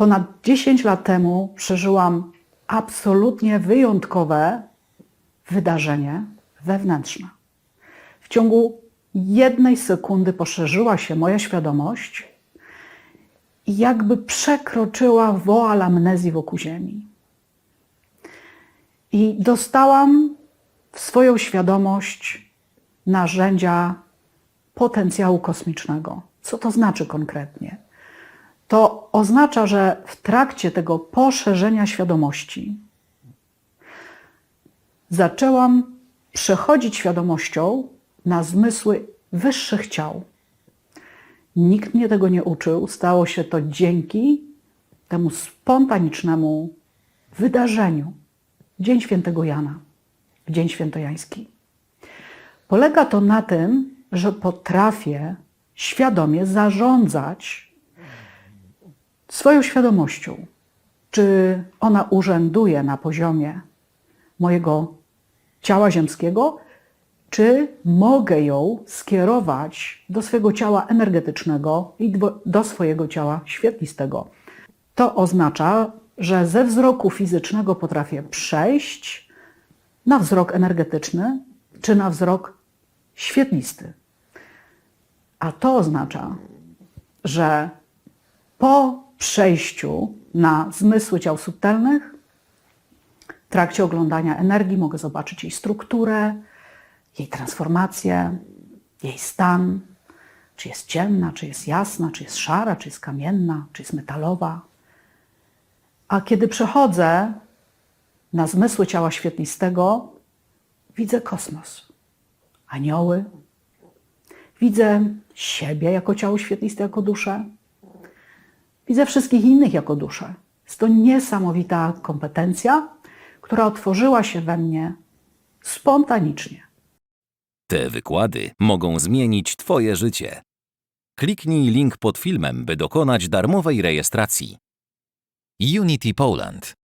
Ponad 10 lat temu przeżyłam absolutnie wyjątkowe wydarzenie wewnętrzne. W ciągu jednej sekundy poszerzyła się moja świadomość i jakby przekroczyła woal amnezji wokół Ziemi. I dostałam w swoją świadomość narzędzia potencjału kosmicznego. Co to znaczy konkretnie? To oznacza, że w trakcie tego poszerzenia świadomości zaczęłam przechodzić świadomością na zmysły wyższych ciał. Nikt mnie tego nie uczył, stało się to dzięki temu spontanicznemu wydarzeniu. Dzień Świętego Jana, Dzień Świętojański. Polega to na tym, że potrafię świadomie zarządzać swoją świadomością. Czy ona urzęduje na poziomie mojego ciała ziemskiego, czy mogę ją skierować do swojego ciała energetycznego i do, swojego ciała świetlistego. To oznacza, że ze wzroku fizycznego potrafię przejść na wzrok energetyczny czy na wzrok świetlisty. A to oznacza, że po przejściu na zmysły ciał subtelnych, w trakcie oglądania energii mogę zobaczyć jej strukturę, jej transformację, jej stan, czy jest ciemna, czy jest jasna, czy jest szara, czy jest kamienna, czy jest metalowa. A kiedy przechodzę na zmysły ciała świetlistego, widzę kosmos, anioły, widzę siebie jako ciało świetliste, jako duszę, widzę wszystkich innych jako duszę. Jest to niesamowita kompetencja, która otworzyła się we mnie spontanicznie. Te wykłady mogą zmienić Twoje życie. Kliknij link pod filmem, by dokonać darmowej rejestracji. Unity Poland